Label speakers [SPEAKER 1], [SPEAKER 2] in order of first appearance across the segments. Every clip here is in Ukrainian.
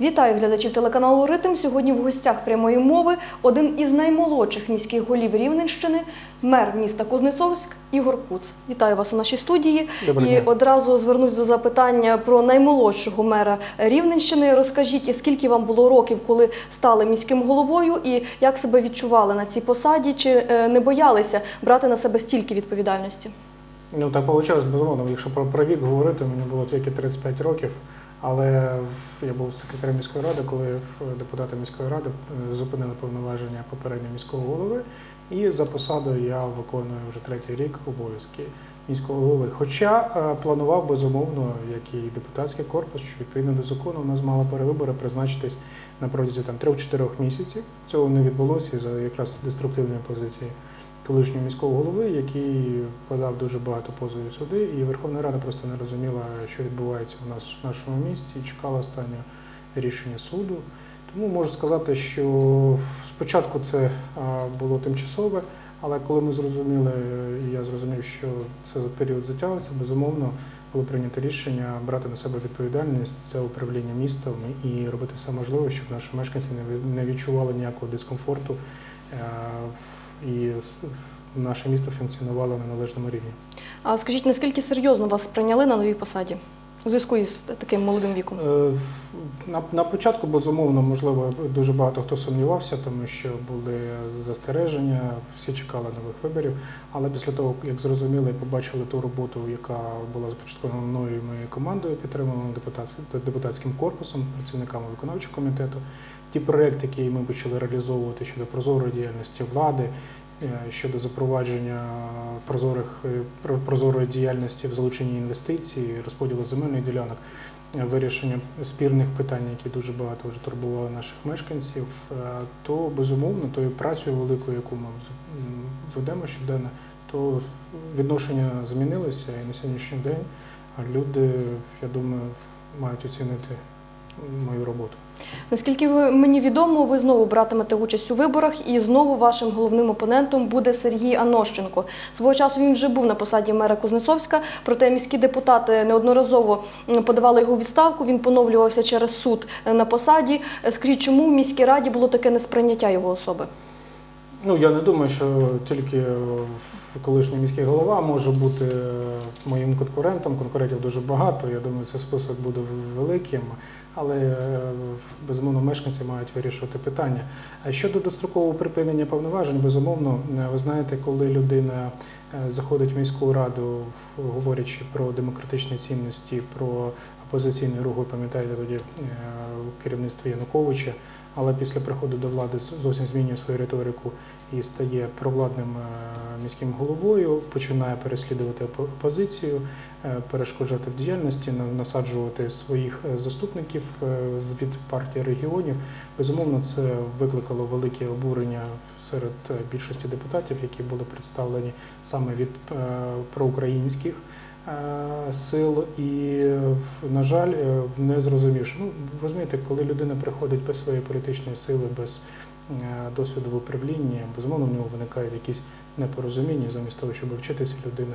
[SPEAKER 1] Вітаю глядачів телеканалу Ритм. Сьогодні в гостях прямої мови один із наймолодших міських голів Рівненщини, мер міста Кузнецовськ Ігор Куц. Вітаю вас у нашій студії. І одразу звернусь до запитання про наймолодшого мера Рівненщини. Розкажіть, скільки вам було років, коли стали міським головою, і як себе відчували на цій посаді? Чи е, не боялися брати на себе стільки відповідальності?
[SPEAKER 2] Ну так вийшло, безумовно. Якщо про вік говорити, мені було тільки 35 років, але я був секретарем міської ради, коли депутати міської ради е, зупинили повноваження попереднього міського голови. І за посадою я виконую вже третій рік обов'язки міського голови. Хоча е, планував безумовно, як і депутатський корпус, що відповідно до закону у нас мали перевибори призначитись на протязі там 3-4 місяців. Цього не відбулося із-за якраз деструктивної позиції колишнього міського голови, який подав дуже багато позовів суди, і Верховна Рада просто не розуміла, що відбувається у нас в нашому місті, і чекала останнього рішення суду. Тому можу сказати, що спочатку це було тимчасове, але коли ми зрозуміли, і я зрозумів, що це за період затягується, безумовно було прийнято рішення брати на себе відповідальність за управління містом і робити все можливе, щоб наші мешканці не відчували ніякого дискомфорту е, в- і наше місто функціонувало на належному рівні.
[SPEAKER 1] А скажіть, наскільки серйозно вас прийняли на новій посаді у зв'язку із таким молодим віком?
[SPEAKER 2] Е, На, на початку, безумовно, можливо, дуже багато хто сумнівався, тому що були застереження, всі чекали нових виборів. Але після того, як зрозуміли і побачили ту роботу, яка була започаткована мною і моєю командою, підтримана депутатським, корпусом, працівниками виконавчого комітету, ті проекти, які ми почали реалізовувати щодо прозорої діяльності влади, щодо запровадження прозорих е, про- прозорої діяльності в залученні інвестицій, розподілу земельних ділянок, е, вирішення спірних питань, які дуже багато вже турбували наших мешканців, е, то безумовно тою працею великою, яку ми ведемо щоденно, то відношення змінилося, і на сьогоднішній день люди, я думаю, мають оцінити мою роботу.
[SPEAKER 1] Наскільки мені відомо, ви знову братимете участь у виборах, і знову вашим головним опонентом буде Сергій Анощенко. Свого часу він вже був на посаді мера Кузнецовська, проте міські депутати неодноразово подавали його відставку. Він поновлювався через суд е, на посаді. Е, Скажіть, чому в міській раді було таке несприйняття його особи?
[SPEAKER 2] Ну, я не думаю, що тільки е, колишній міський голова може бути е, моїм конкурентом. Конкурентів дуже багато. Я думаю, цей список буде великим. Але е, безумовно мешканці мають вирішувати питання. А щодо дострокового припинення повноважень, безумовно, ви знаєте, коли людина заходить в міську раду, говорячи про демократичні цінності, про опозиційний рух, ви пам'ятаєте тоді керівництво Януковича, але після приходу до влади зовсім змінює свою риторику і стає провладним е, міським головою, починає переслідувати опо- опозицію, е, перешкоджати в діяльності, на- насаджувати своїх е, заступників від партії регіонів. Безумовно, це викликало велике обурення серед більшості депутатів, які були представлені саме від проукраїнських сил, і, е, на жаль, е, не зрозумівши. Ну, розумієте, коли людина приходить без своєї політичної сили, без е, досвіду в управлінні, безумовно, в нього виникають якісь непорозуміння, замість того, щоб вчитися, людина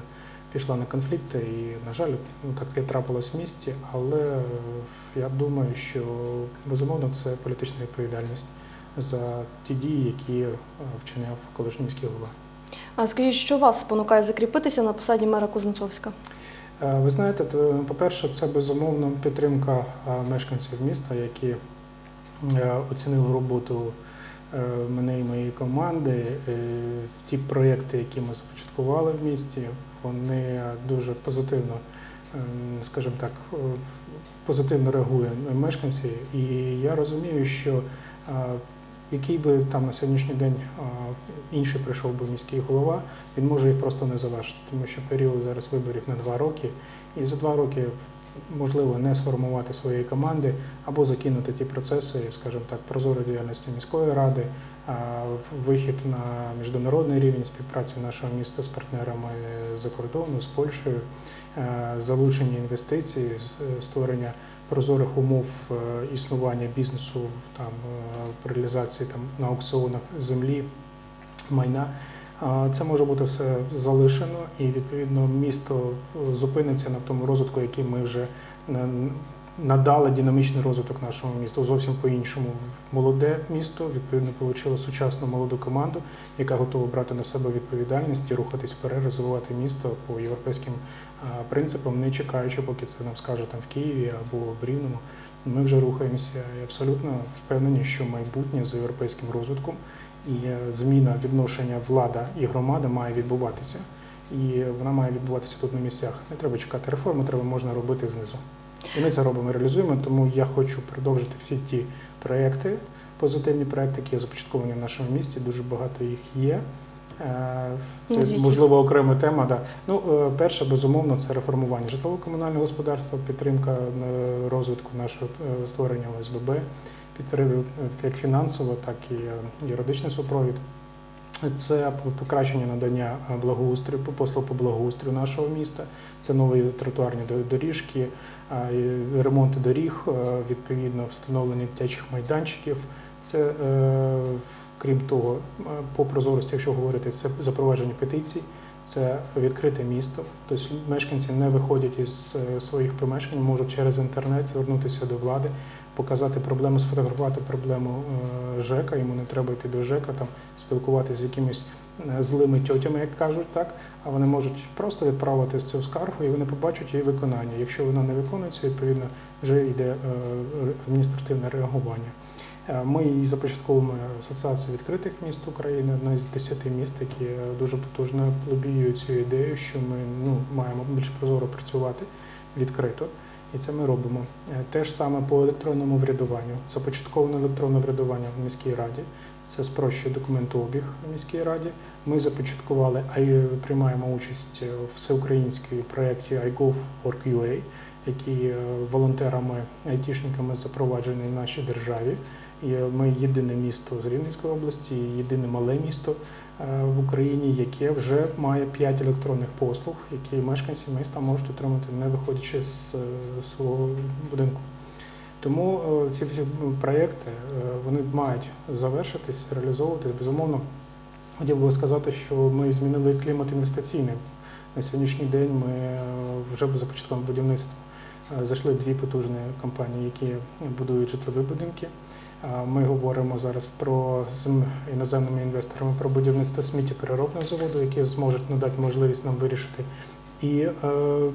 [SPEAKER 2] пішла на конфлікти, і, на жаль, ну, так таке трапилось в місті, але е, я думаю, що безумовно це політична відповідальність за ті дії, які е, вчиняв колишній міський голова.
[SPEAKER 1] А скажіть, що вас спонукає закріпитися на посаді мера Кузнецовська?
[SPEAKER 2] Е, Ви знаєте, по-перше, це безумовно підтримка е, мешканців міста, які е, оцінили роботу е, мене і моєї команди. Е, Ті проєкти, які ми започаткували в місті, вони дуже позитивно, скажімо так, е, позитивно реагують мешканці. І я розумію, що е, який би там на сьогоднішній день інший прийшов би міський голова, він може їх просто не завершити, тому що період зараз виборів на два роки, і за два роки можливо не сформувати своєї команди або закинути ті процеси, скажімо так, прозорої діяльності міської ради, вихід на міжнародний рівень співпраці нашого міста з партнерами з-за кордону, з Польщею, залучення інвестицій, створення прозорих умов е, існування бізнесу там е, при реалізації там на аукціонах землі, майна. Це може бути все залишено, і відповідно місто е, зупиниться на тому розвитку, який ми вже надали динамічний розвиток нашому місту зовсім по-іншому. Молоде місто відповідно отримало сучасну молоду команду, яка готова брати на себе відповідальність і рухатись вперед, розвивати місто по європейським а, принципам, не чекаючи, поки це нам скажуть там в Києві або в Рівному. Ми вже рухаємося і абсолютно впевнені, що майбутнє за європейським розвитком і е, зміна відношення влада і громада має відбуватися. І вона має відбуватися тут на місцях. Не треба чекати реформи, треба можна робити знизу. І ми це робимо, реалізуємо. Тому я хочу продовжити всі ті проекти, позитивні проекти, які започатковані в нашому місті. Дуже багато їх є. Е, Це
[SPEAKER 1] Назвіть
[SPEAKER 2] можливо окрема тема. Да. Ну, е, перше, безумовно, це реформування житлово-комунального господарства, підтримка е, розвитку нашого створення ОСББ, підтримка як фінансово, так і юридичний супровід. Це покращення надання благоустрою, послуг по благоустрою нашого міста. Це нові тротуарні доріжки, ремонти доріг, відповідно встановлення дитячих майданчиків. Це крім того, е, по прозорості, якщо говорити, це запровадження петицій, це відкрите місто. Тобто мешканці не виходять із е, своїх помешкань, можуть через інтернет звернутися до влади, показати проблему, сфотографувати проблему е, ЖЕКа. Йому не треба йти до ЖЕКа, там спілкуватися з якимись злими тьотями, як кажуть, так. А вони можуть просто відправити цю скаргу і вони побачать її виконання. Якщо вона не виконується, відповідно вже йде адміністративне реагування. Е, Ми і започатковуємо асоціацію відкритих міст України, одна з десяти міст, які е, дуже потужно лобіюють цю ідею, що ми ну, маємо більш прозоро працювати відкрито. І це ми робимо. Е, Те ж саме по електронному врядуванню. Започатковане електронне врядування в міській раді. Це спрощує документообіг в міській раді. Ми започаткували, а приймаємо участь в всеукраїнській проєкті iGov.org.ua, який волонтерами, айтішниками запроваджений в нашій державі. І ми єдине місто з Рівненської області, єдине мале місто е, в Україні, яке вже має 5 електронних послуг, які мешканці міста можуть отримати, не виходячи з е, свого будинку. Тому е, ці всі проєкти е, вони мають завершитись, реалізовуватись. Безумовно, хотів би сказати, що ми змінили клімат інвестиційний. На сьогоднішній день ми е, вже започаткували будівництво. Е, Зайшли дві потужні компанії, які будують житлові будинки. Ми говоримо зараз про з іноземними інвесторами про будівництво сміттєпереробного заводу, які зможуть надати можливість нам вирішити і е, е,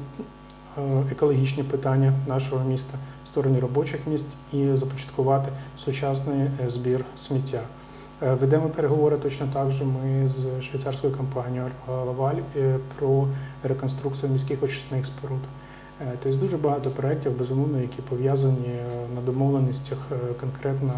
[SPEAKER 2] екологічні питання нашого міста, створення робочих місць і започаткувати сучасний е, збір сміття. Ведемо переговори точно так же ми з швейцарською компанією Лаваль про реконструкцію міських очисних споруд. Е, Тобто дуже багато проєктів, безумовно, які пов'язані е, на домовленостях е, конкретно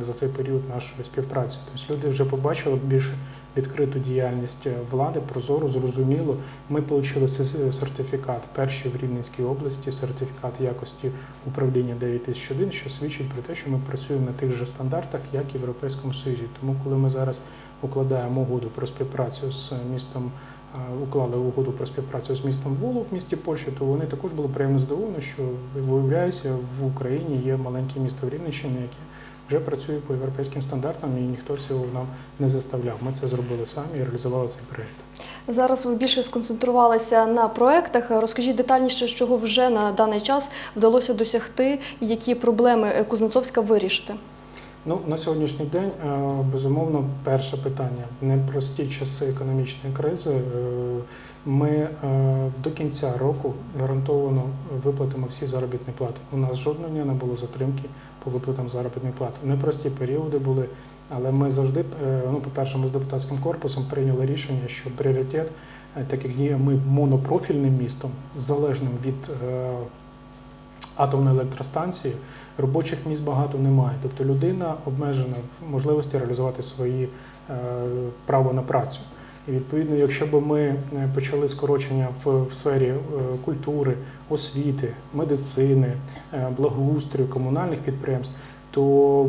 [SPEAKER 2] за цей період нашої співпраці. Тобто люди вже побачили більше відкриту діяльність влади, прозору, зрозуміло. Ми отримали сертифікат перший в Рівненській області, сертифікат якості управління 9001, що свідчить про те, що ми працюємо на тих же стандартах, як і в Європейському Союзі. Тому, коли ми зараз укладаємо угоду про співпрацю з містом уклали угоду про співпрацю з містом Волу в місті Польщі, то вони також були приємно здивовані, що виявляється, в Україні є маленьке місто Рівненщини, яке вже працює по європейським стандартам, і ніхто цього нам не заставляв. Ми це зробили самі і реалізували цей проєкт.
[SPEAKER 1] Зараз ви більше сконцентрувалися на проектах. Розкажіть детальніше, чого вже на даний час вдалося досягти, які проблеми е, Кузнецовська вирішити.
[SPEAKER 2] Ну на сьогоднішній день е, безумовно перше питання непрості часи економічної кризи. е, Ми е, до кінця року гарантовано виплатимо всі заробітні плати. У нас жодного дня не було затримки по виплатам заробітної плати. Непрості періоди були, але ми завжди, ну по-перше, ми з депутатським корпусом прийняли рішення, що пріоритет, так як є ми монопрофільним містом, залежним від атомної електростанції, робочих місць багато немає. Тобто людина обмежена в можливості реалізувати свої е, право на працю. І відповідно, якщо б ми е, почали скорочення в, в сфері е, культури, освіти, медицини, благоустрою, комунальних підприємств, то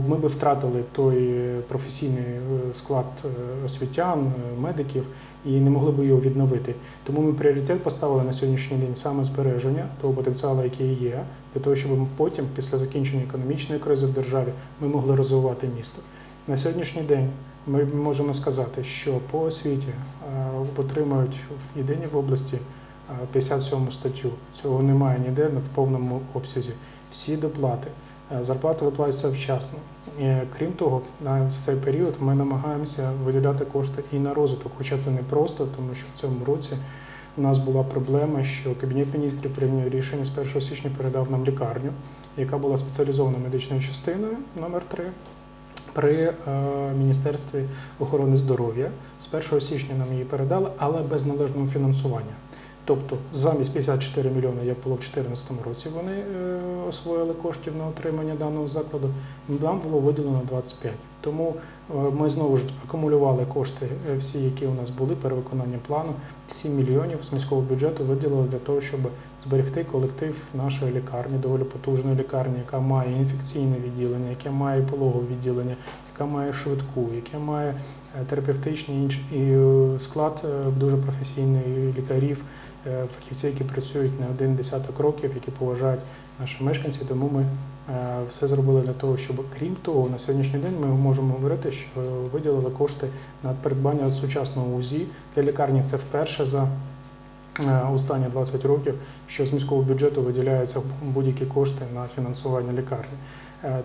[SPEAKER 2] ми би втратили той професійний склад освітян, медиків і не могли б його відновити. Тому ми пріоритет поставили на сьогоднішній день саме збереження того потенціалу, який є, для того, щоб потім, після закінчення економічної кризи в державі, ми могли розвивати місто. На сьогоднішній день ми можемо сказати, що по освіті е, отримують в єдиній в області е, 57 статтю. Цього немає ніде в повному обсязі. всі доплати. Е, Зарплати вчасно. Е, Крім того, на цей період ми намагаємося виділяти кошти і на розвиток, хоча це не просто, тому що в цьому році у нас була проблема, що Кабінет міністрів прийняв рішення з 1 січня передав нам лікарню, яка була спеціалізованою медичною частиною номер 3 при е, Міністерстві охорони здоров'я. З 1 січня нам її передали, але без належного фінансування. Тобто замість 54 мільйони, як було в 2014 році, вони е, освоїли коштів на отримання даного закладу. Нам було виділено 25. Тому е, ми знову ж акумулювали кошти, е, всі, які у нас були, перевиконання плану. 7 мільйонів з міського бюджету виділили для того, щоб зберегти колектив нашої лікарні, доволі потужної лікарні, яка має інфекційне відділення, яке має пологове відділення, яка має швидку, яке має е, терапевтичні інші і е, склад дуже професійний лікарів, е, фахівців, які працюють не один десяток років, які поважають наші мешканці. Тому ми е, все зробили для того, щоб крім того, на сьогоднішній день ми можемо говорити, що виділили кошти на придбання сучасного УЗІ для лікарні. Це вперше за е, останні 20 років, що з міського бюджету виділяються будь-які кошти на фінансування лікарні.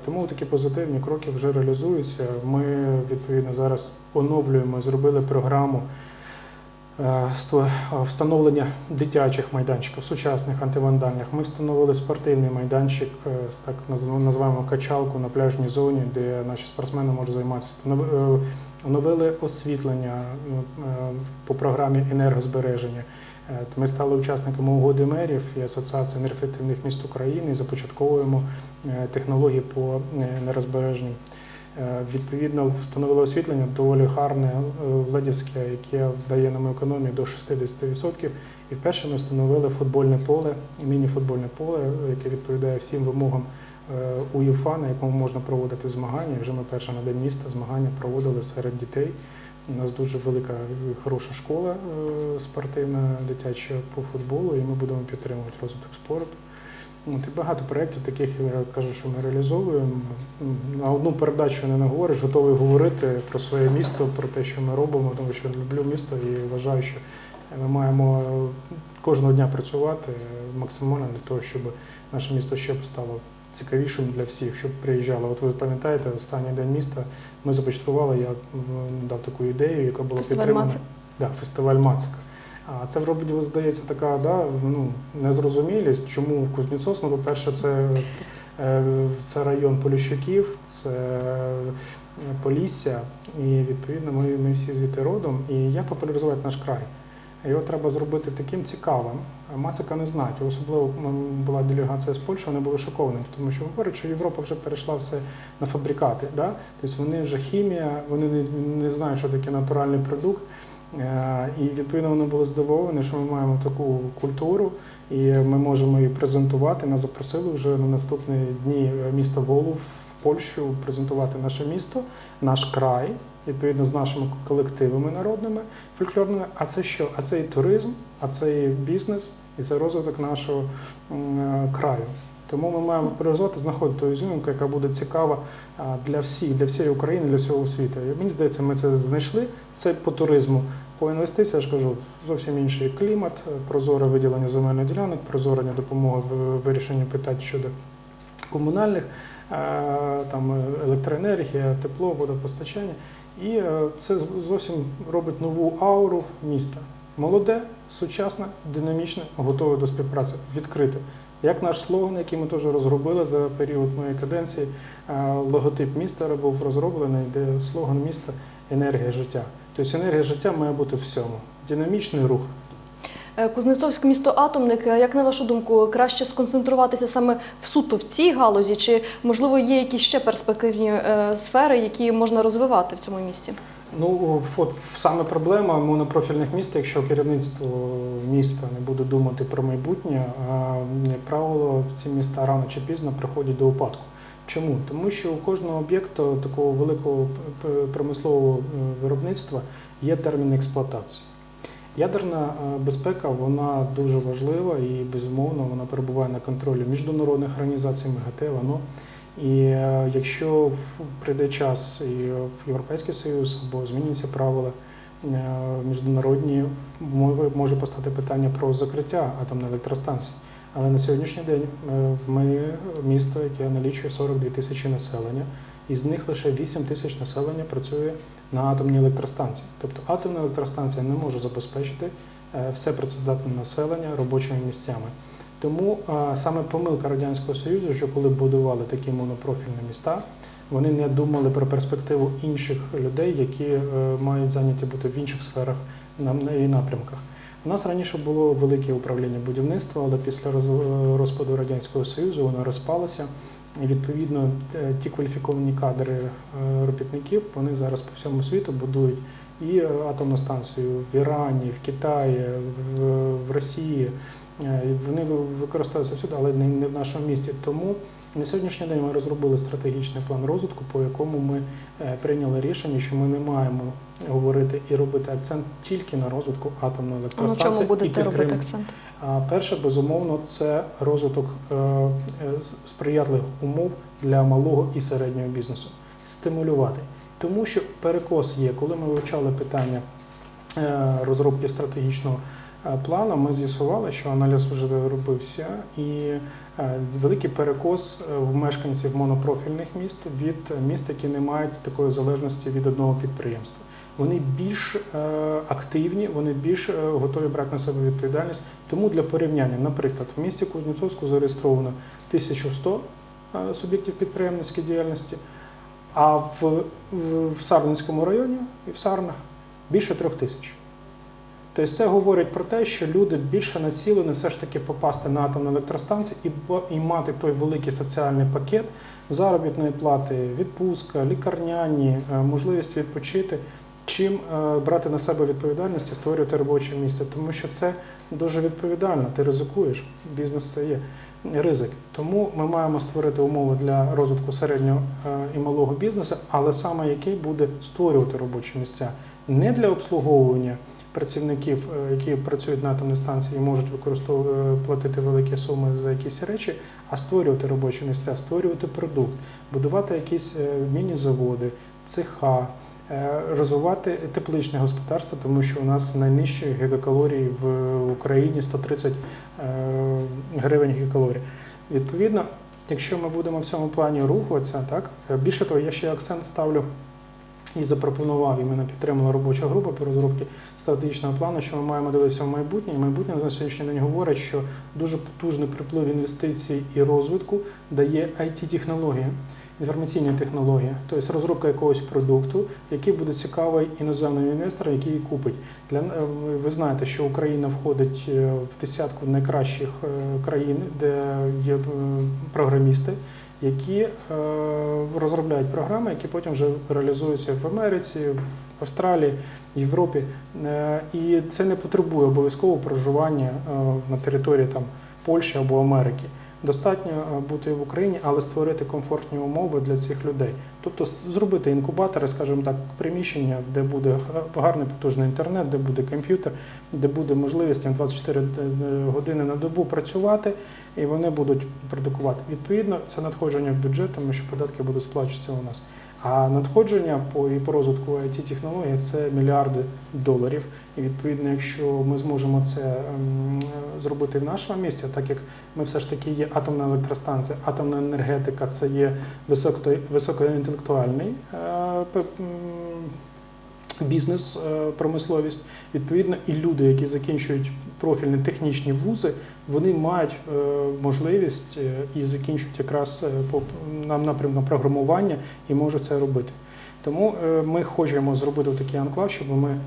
[SPEAKER 2] Тому такі позитивні кроки вже реалізуються. Ми відповідно зараз оновлюємо, зробили програму встановлення дитячих майданчиків, сучасних антивандальних. Ми встановили спортивний майданчик, е, так називаємо качалку на пляжній зоні, де наші спортсмени можуть займатися. Е, Оновили освітлення е, по програмі енергозбереження. Е, Ми стали учасниками угоди мерів і Асоціації енергоефективних міст України і започатковуємо е, технології по е, енергозбереженню. Е, Відповідно, встановили освітлення доволі гарне е, ледівське, яке дає нам економію до 60%. І вперше ми встановили футбольне поле, міні-футбольне поле, яке відповідає всім вимогам е, УЄФА, на якому можна проводити змагання. Вже ми перше на день міста змагання проводили серед дітей. У нас дуже велика хороша школа спортивна, дитяча по футболу, і ми будемо підтримувати розвиток спорту. От, і багато проєктів таких, я кажу, що ми реалізовуємо. На одну передачу не наговориш, готовий говорити про своє місто, про те, що ми робимо, тому що люблю місто і вважаю, що ми маємо кожного дня працювати максимально для того, щоб наше місто ще стало цікавішим для всіх, щоб приїжджало. От ви пам'ятаєте, останній день міста ми започаткували, я дав таку ідею, яка була
[SPEAKER 1] Фестиваль
[SPEAKER 2] підтримана.
[SPEAKER 1] Мацик.
[SPEAKER 2] Да, фестиваль Мацика. А це вроді здається така да, ну, незрозумілість. Чому в Кузнєцовську? Ну, по-перше, це, е, це район Поліщуків, це е, Полісся, і відповідно ми, ми всі звідти родом. І як популяризувати наш край? Його треба зробити таким цікавим. Мацика не знають. Особливо була делегація з Польщі, вони були шоковані, тому що говорять, що Європа вже перейшла все на фабрикати. Да? Тобто вони вже хімія, вони не, не знають, що таке натуральний продукт. Е, І відповідно вони були здивовані, що ми маємо таку культуру, і ми можемо її презентувати. Нас запросили вже на наступні дні міста Волу в Польщу презентувати наше місто, наш край, відповідно з нашими колективами народними, фольклорними. А це що? А це і туризм, а це і бізнес, і це розвиток нашого е, краю. Тому ми маємо прив'язати, знаходити ту ізюминку, яка буде цікава для всіх, для всієї України, для всього світу. І мені здається, ми це знайшли. Це по туризму. По інвестиціях, я ж кажу, зовсім інший клімат, е, прозоре виділення земельних ділянок, прозорення допомоги в вирішенні питань щодо комунальних, е, там е, електроенергія, тепло, водопостачання. І це зовсім робить нову ауру міста. Молоде, сучасне, динамічне, готове до співпраці, відкрите. Як наш слоган, який ми теж розробили за період моєї каденції, е, логотип міста був розроблений, де слоган міста енергія життя. Тобто енергія життя має бути в всьому. Динамічний рух.
[SPEAKER 1] Е, Кузнецовське місто атомник. е, Як на вашу думку, краще сконцентруватися саме в суто в цій галузі, чи можливо є якісь ще перспективні сфери, які можна розвивати в цьому місті?
[SPEAKER 2] Ну, от саме проблема монопрофільних міст, якщо керівництво міста не буде думати про майбутнє, як правило, ці міста рано чи пізно приходять до упадку. Чому? Тому що у кожного об'єкту такого великого промислового е, виробництва є термін експлуатації. Ядерна е, безпека вона дуже важлива і безумовно вона перебуває на контролі міжнародних організацій, МГТ, ВАНО. І е, якщо прийде час і в Європейський Союз або зміняться правила е, міжнародні, мо- може постати питання про закриття атомної електростанції. Але на сьогоднішній день е, ми місто, яке налічує 42 тисячі населення, із них лише 8 тисяч населення працює на атомній електростанції. Тобто атомна електростанція не може забезпечити все працездатне населення робочими місцями. Тому е, саме помилка Радянського Союзу, що коли будували такі монопрофільні міста, вони не думали про перспективу інших людей, які е, мають зайняті бути в інших сферах і напрямках. У нас раніше було велике управління будівництва, але після роз- розпаду Радянського Союзу воно розпалося. І відповідно е, ті кваліфіковані кадри е, робітників вони зараз по всьому світу будують і е, атомну станцію в Ірані, в Китаї, в Росії. Е, Вони ви- використовуються всюди, але не, в нашому місті. Тому на сьогоднішній день ми розробили стратегічний план розвитку, по якому ми е, прийняли рішення, що ми не маємо говорити і робити акцент тільки на розвитку атомної
[SPEAKER 1] На
[SPEAKER 2] електростанції.
[SPEAKER 1] чому
[SPEAKER 2] і
[SPEAKER 1] будете робити акцент?
[SPEAKER 2] Перше, безумовно, це розвиток е, сприятливих умов для малого і середнього бізнесу. Стимулювати. Тому що перекос є, коли ми вивчали питання розробки стратегічного плану, ми з'ясували, що аналіз вже робився, і е, великий перекос е, в мешканців монопрофільних міст від міст, які не мають такої залежності від одного підприємства. Вони більш е, активні, вони більш е, готові брати на себе відповідальність. Тому для порівняння, наприклад, в місті Кузнєцовську зареєстровано 1100 е, суб'єктів підприємницької діяльності, а в, в Сарненському районі і в Сарнах більше трьох тисяч. Тобто це говорить про те, що люди більше націлені все ж таки попасти на атомну електростанцію і, і мати той великий соціальний пакет заробітної плати, відпустка, лікарняні, е, можливість відпочити, чим е, брати на себе відповідальність і створювати робоче місце. Тому що це дуже відповідально. Ти ризикуєш, бізнес це є ризик. Тому ми маємо створити умови для розвитку середнього е, і малого бізнесу, але саме який буде створювати робочі місця не для обслуговування працівників, е, які працюють на атомній станції можуть використовувати платити великі суми за якісь речі, а створювати робочі місця, створювати продукт, будувати якісь е, міні-заводи, цеха. е, Розвивати тепличне господарство, тому що у нас найнижчі гігакалорії в Україні 130 е, гривень гігакалорій. Відповідно, якщо ми будемо в цьому плані рухатися, так е, більше того, я ще акцент ставлю і запропонував, і мене підтримала робоча група по розробці стратегічного плану, що ми маємо дивитися в майбутнє. І майбутнє на сьогоднішній день говорить, що дуже потужний приплив інвестицій і розвитку дає IT-технологія, інформаційні технології, тобто розробка якогось продукту, який буде цікавий іноземним інвесторам, який її купить. Для е, ви знаєте, що Україна входить е, в десятку найкращих е, країн, де є програмісти які е, розробляють програми, які потім вже реалізуються в Америці, в Австралії, Європі. Е, і це не потребує обов'язково проживання е, на території там, Польщі або Америки. Достатньо бути в Україні, але створити комфортні умови для цих людей. Тобто зробити інкубатори, скажімо так, приміщення, де буде гарний потужний інтернет, де буде комп'ютер, де буде можливість їм 24 години на добу працювати, і вони будуть продукувати. Відповідно, це надходження в бюджет, тому що податки будуть сплачуватися у нас. А надходження по і по розвитку it технологій це мільярди доларів. І відповідно, якщо ми зможемо це ем, зробити в нашому місті, так як ми все ж таки є атомна електростанція, атомна енергетика це є високо, високоінтелектуальний е, бізнес, е, промисловість. Відповідно, і люди, які закінчують профільні технічні вузи, вони мають е, можливість е, і закінчують якраз по нам напрямку програмування і можуть це робити. Тому ми хочемо зробити такий анклав, щоб ми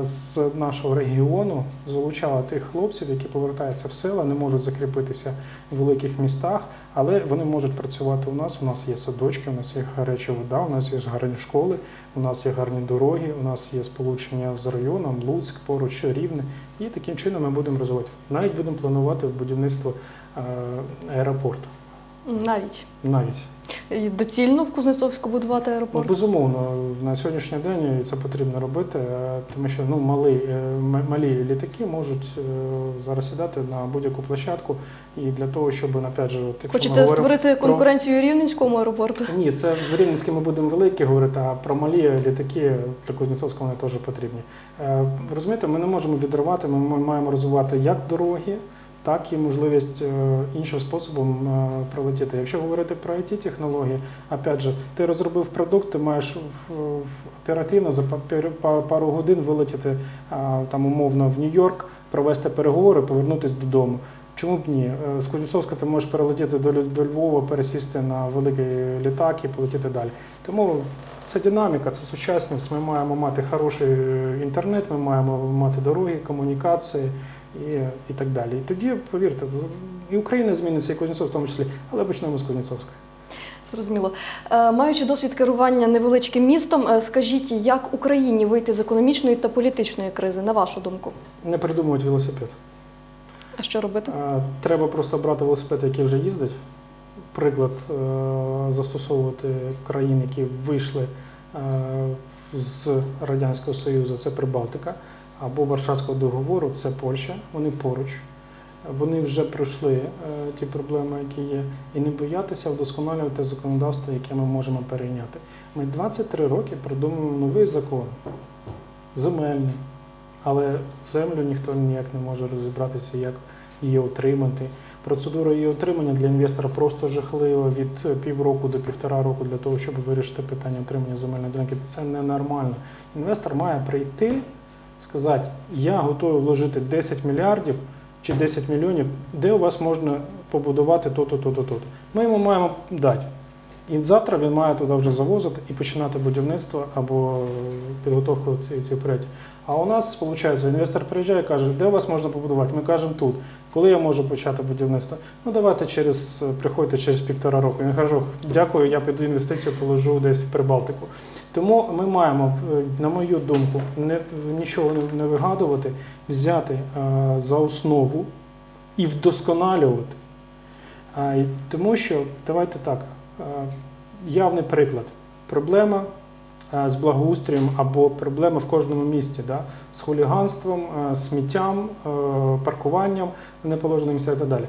[SPEAKER 2] з нашого регіону залучали тих хлопців, які повертаються в села, не можуть закріпитися в великих містах, але вони можуть працювати у нас. У нас є садочки, у нас є гаряча вода, у нас є гарні школи, у нас є гарні дороги, у нас є сполучення з районом, Луцьк, поруч Рівне. І таким чином ми будемо розвивати. Навіть будемо планувати будівництво е, аеропорту.
[SPEAKER 1] Навіть
[SPEAKER 2] Навіть.
[SPEAKER 1] І доцільно в Кузнецовську будувати
[SPEAKER 2] Ну, безумовно, на сьогоднішній день це потрібно робити, е, тому що ну, малі, е, малі літаки можуть е, зараз сідати на будь-яку площадку. І для того, щоб опять же, от,
[SPEAKER 1] Хочете
[SPEAKER 2] говоримо
[SPEAKER 1] створити
[SPEAKER 2] про-
[SPEAKER 1] конкуренцію Рівненському аеропорту?
[SPEAKER 2] Ні, це в Рівненській ми будемо великі говорити, а про малі літаки для Кузнєцовського вони теж потрібні. Розумієте, ми не можемо відривати, ми маємо розвивати як дороги, так і можливість е, іншим способом е, пролетіти. Якщо говорити про it технології, опять же, ти розробив продукт, ти маєш оперативно за пару годин вилетіти там умовно в Нью-Йорк, провести переговори, повернутися додому. Чому б ні? Е, З Кузнєцовська ти можеш перелетіти до, Львова, пересісти на великий літак і полетіти далі. Тому це динаміка, це сучасність. Ми маємо мати хороший інтернет, ми маємо мати дороги, комунікації і, і так далі. І тоді, повірте, і Україна зміниться, і Кузнєцов в тому числі, але почнемо з Кузнєцовська.
[SPEAKER 1] Зрозуміло. Е, Маючи досвід керування невеличким містом, е, скажіть, як Україні вийти з економічної та політичної кризи, на вашу думку?
[SPEAKER 2] Не придумують велосипед.
[SPEAKER 1] А що робити?
[SPEAKER 2] Е, Треба просто брати велосипед, який вже їздить. Приклад застосовувати країн, які вийшли з Радянського Союзу, це Прибалтика, або Варшавського договору, це Польща. Вони поруч. Вони вже пройшли е, ті проблеми, які є, і не боятися вдосконалювати законодавство, яке ми можемо перейняти. Ми 23 роки придумуємо новий закон, земельний, але землю ніхто ніяк не може розібратися, як її отримати. Процедура її отримання для інвестора просто жахлива від півроку до півтора року для того, щоб вирішити питання отримання земельної ділянки. Це ненормально. Інвестор має прийти, сказати, я готовий вложити 10 мільярдів чи 10 мільйонів, де у вас можна побудувати то-то, то-то, то-то. Ми йому маємо дати. І завтра він має туди вже завозити і починати будівництво або підготовку цієї цієї проєктів. А у нас, виходить, інвестор приїжджає і каже, де у вас можна побудувати? Ми кажемо тут. Коли я можу почати будівництво? Ну давайте через приходьте через півтора року. Я кажу, дякую, я піду інвестицію положу десь в Прибалтику. Тому ми маємо, е, на мою думку, не нічого не- вигадувати, взяти е, за основу і вдосконалювати. А, Тому що давайте так, е, явний приклад. Проблема е, з благоустроєм або проблема в кожному місті, да? з хуліганством, е, сміттям, е, паркуванням в неположених місцях і так далі.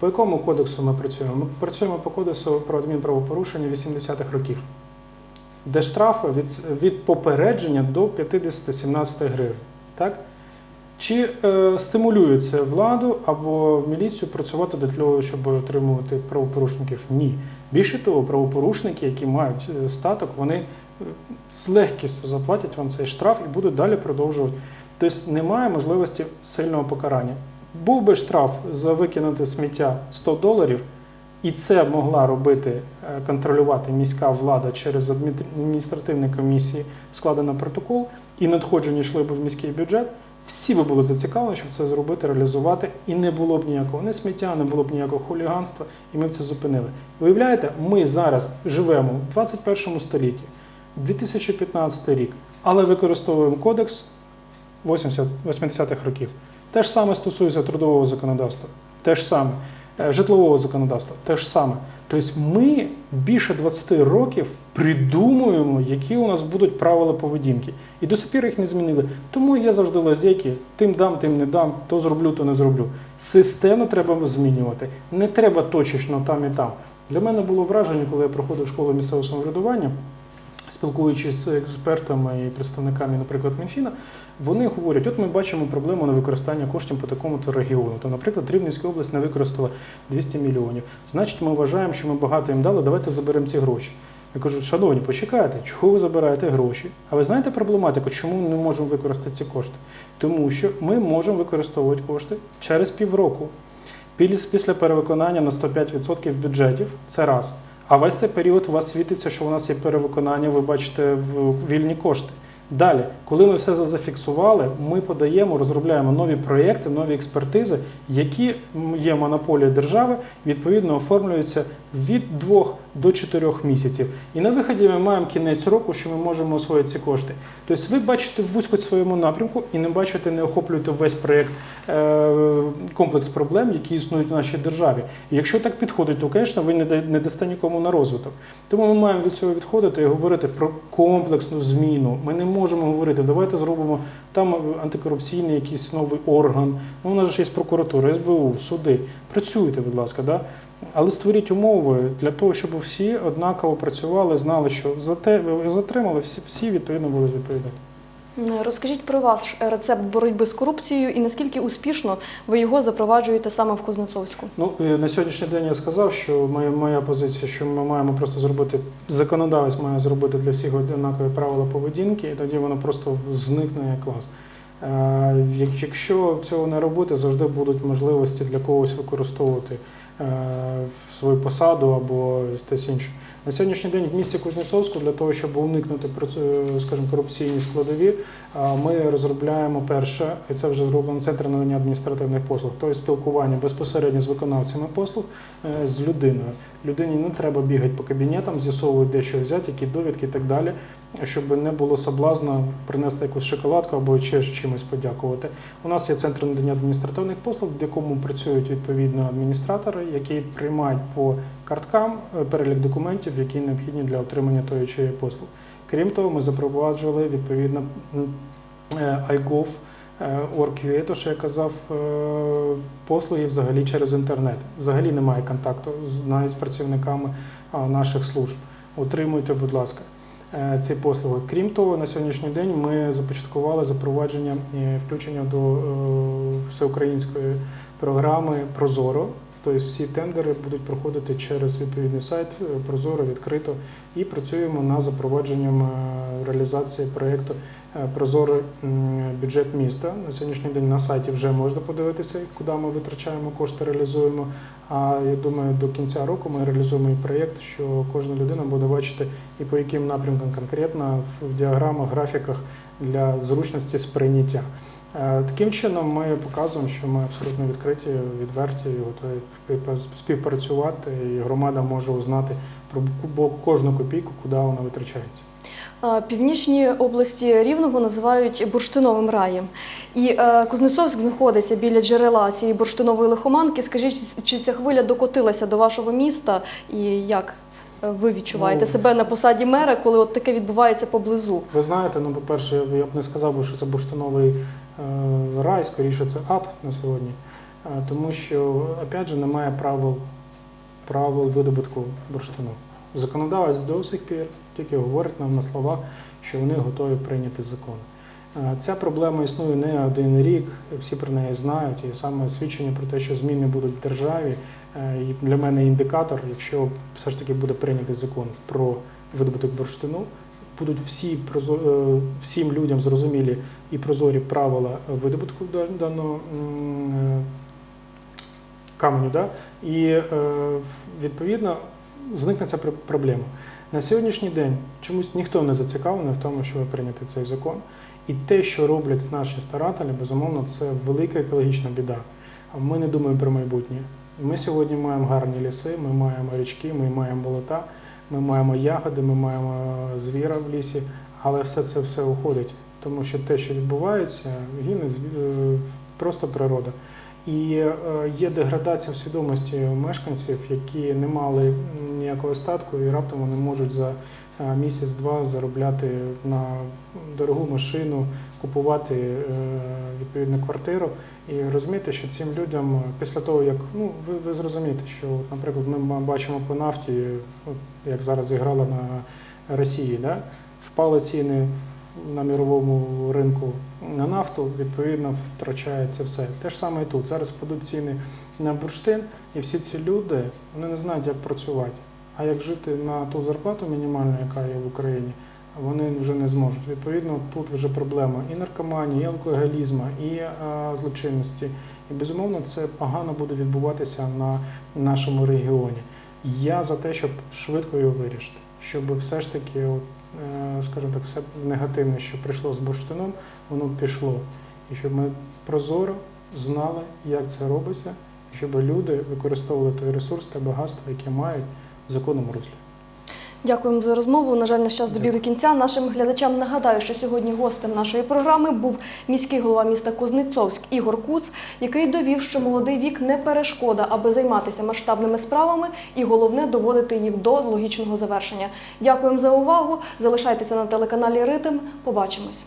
[SPEAKER 2] По якому кодексу ми працюємо? Ми працюємо по кодексу про адмінправопорушення 80-х років, де штрафи від, від попередження до 50-17 гривень. Так? Чи е, стимулює це владу або міліцію працювати для того, щоб отримувати правопорушників? Ні. Більше того, правопорушники, які мають е, статок, вони е, з легкістю заплатять вам цей штраф і будуть далі продовжувати. Тобто немає можливості сильного покарання. Був би штраф за викинути сміття 100 доларів, і це могла робити, е, контролювати міська влада через адміністративні комісії, складено протокол, і надходження йшли б в міський бюджет. Всі би були зацікавлені, щоб це зробити, реалізувати, і не було б ніякого не сміття, не було б ніякого хуліганства, і ми б це зупинили. Уявляєте, ми зараз живемо в 21 столітті, 2015 рік, але використовуємо кодекс 80 80-х років. Те ж саме стосується трудового законодавства, те ж саме, житлового законодавства, те ж саме. Тобто ми більше 20 років придумуємо, які у нас будуть правила поведінки. І до сих пір їх не змінили. Тому є завжди лазейки, тим дам, тим не дам, то зроблю, то не зроблю. Систему треба змінювати. Не треба точечно там і там. Для мене було враження, коли я проходив школу місцевого самоврядування, спілкуючись з експертами і представниками, наприклад, Мінфіна, вони говорять, от ми бачимо проблему на використання коштів по такому-то регіону. То, наприклад, Рівненська область не використала 200 мільйонів. Значить, ми вважаємо, що ми багато їм дали, давайте заберемо ці гроші. Я кажу, шановні, почекайте, чого ви забираєте гроші? А ви знаєте проблематику, чому ми не можемо використати ці кошти? Тому що ми можемо використовувати кошти через півроку. Після перевиконання на 105% бюджетів це раз. А весь цей період у вас світиться, що у нас є перевиконання, ви бачите в вільні кошти. Далі, коли ми все зафіксували, ми подаємо, розробляємо нові проєкти, нові експертизи, які є монополією держави, відповідно оформлюються від 2 до 4 місяців. І на виході ми маємо кінець року, що ми можемо освоїти ці кошти. Тобто ви бачите вузько своєму напрямку і не бачите, не охоплюєте весь проєкт е, комплекс проблем, які існують в нашій державі. І якщо так підходить, то, звісно, ви не дасте нікому на розвиток. Тому ми маємо від цього відходити і говорити про комплексну зміну. Ми не можемо говорити, давайте зробимо там антикорупційний якийсь новий орган. Ну, у нас же є прокуратура, СБУ, суди. Працюйте, будь ласка, да? Але створіть умови для того, щоб всі однаково працювали, знали, що затримали, всі, всі відповідно будуть відповідати.
[SPEAKER 1] Розкажіть про ваш рецепт боротьби з корупцією і наскільки успішно ви його запроваджуєте саме в Кузнецовську.
[SPEAKER 2] Ну е, на сьогоднішній день я сказав, що моя, моя позиція, що ми маємо просто зробити законодавець має зробити для всіх однакові правила поведінки, і тоді воно просто зникне як клас. Е, Якщо цього не робити, завжди будуть можливості для когось використовувати в свою посаду або щось інше. На сьогоднішній день в місті Кузнєцовську для того, щоб уникнути проц- скажімо, корупційні складові, е, ми розробляємо перше, і це вже зроблено центр надання адміністративних послуг, тобто спілкування безпосередньо з виконавцями послуг е, з людиною. Людині не треба бігати по кабінетам, з'ясовувати, де що взяти, які довідки і так далі, щоб не було соблазна принести якусь шоколадку або ще чимось подякувати. У нас є центр надання адміністративних послуг, в якому працюють відповідно адміністратори, які приймають по карткам е, перелік документів, які необхідні для отримання тої чи послуг. Крім того, ми запроваджували відповідно е, iGov, Org.ua, то що я казав, е, послуги взагалі через інтернет. Взагалі немає контакту навіть з працівниками наших служб. Отримуйте, будь ласка, е, ці послуги. Крім того, на сьогоднішній день ми започаткували запровадження і включення до е, всеукраїнської програми Прозоро. Тобто всі тендери будуть проходити через відповідний сайт е, Прозоро відкрито і працюємо над запровадженням е, реалізації проєкту е, Прозоро м, бюджет міста. На сьогоднішній день на сайті вже можна подивитися, куди ми витрачаємо кошти, реалізуємо. А я думаю, до кінця року ми реалізуємо і проєкт, що кожна людина буде бачити і по яким напрямкам конкретно в діаграмах, графіках для зручності сприйняття. Е, Таким чином ми показуємо, що ми абсолютно відкриті, відверті готові співпрацювати, і громада може узнати про кожну копійку, куди вона витрачається.
[SPEAKER 1] Північні області Рівного називають бурштиновим раєм. І е, Кузнецовськ знаходиться біля джерела цієї бурштинової лихоманки. Скажіть, чи ця хвиля докотилася до вашого міста і як е, ви відчуваєте
[SPEAKER 2] Ну,
[SPEAKER 1] себе на посаді мера, коли от таке відбувається поблизу?
[SPEAKER 2] Ви знаєте, ну, по-перше, я б- не сказав, би, що це бурштиновий е, рай, скоріше це ад на сьогодні. Тому що, опять же, немає правил, правил видобутку бурштину. Законодавець до сих пір тільки говорить нам на словах, що вони готові прийняти закон. Е, Ця проблема існує не один рік, всі про неї знають, і саме свідчення про те, що зміни будуть в державі, е, для мене індикатор, якщо все ж таки буде прийнятий закон про видобуток бурштину, будуть всі е, всім людям зрозумілі і прозорі правила видобутку даного каменю, да? і відповідно зникне ця проблема. На сьогоднішній день чомусь ніхто не зацікавлений в тому, щоб прийняти цей закон. І те, що роблять наші старателі, безумовно, це велика екологічна біда. Ми не думаємо про майбутнє. Ми сьогодні маємо гарні ліси, ми маємо річки, ми маємо болота, ми маємо ягоди, ми маємо звіра в лісі, але все це все уходить, тому що те, що відбувається, гине е, просто природа. І е, є деградація в свідомості мешканців, які не мали ніякого статку, і раптом вони можуть за е, місяць-два заробляти на дорогу машину, купувати е, відповідну квартиру. І розуміти, що цим людям після того, як ну ви, ви зрозумієте, що, наприклад, ми бачимо по нафті, от, як зараз зіграла на Росії, да? впали ціни на міровому ринку на нафту, відповідно, втрачається все. Те ж саме і тут. Зараз впадуть ціни на бурштин, і всі ці люди вони не знають, як працювати. А як жити на ту зарплату мінімальну, яка є в Україні, вони вже не зможуть. Відповідно, тут вже проблема і наркоманії, і алкоголізму, і а, злочинності. І безумовно, це погано буде відбуватися на нашому регіоні. Я за те, щоб швидко його вирішити, щоб все ж таки, от, е, скажімо так, все негативне, що прийшло з бурштином, воно пішло. І щоб ми прозоро знали, як це робиться, щоб люди використовували той ресурс та багатство, яке мають в законному руслі.
[SPEAKER 1] Дякуємо за розмову. На жаль, наш час добіг до кінця. Нашим глядачам нагадаю, що сьогодні гостем нашої програми був міський голова міста Кузнецовськ Ігор Куц, який довів, що молодий вік не перешкода, аби займатися масштабними справами, і головне доводити їх до логічного завершення. Дякуємо за увагу. Залишайтеся на телеканалі Ритм. Побачимось.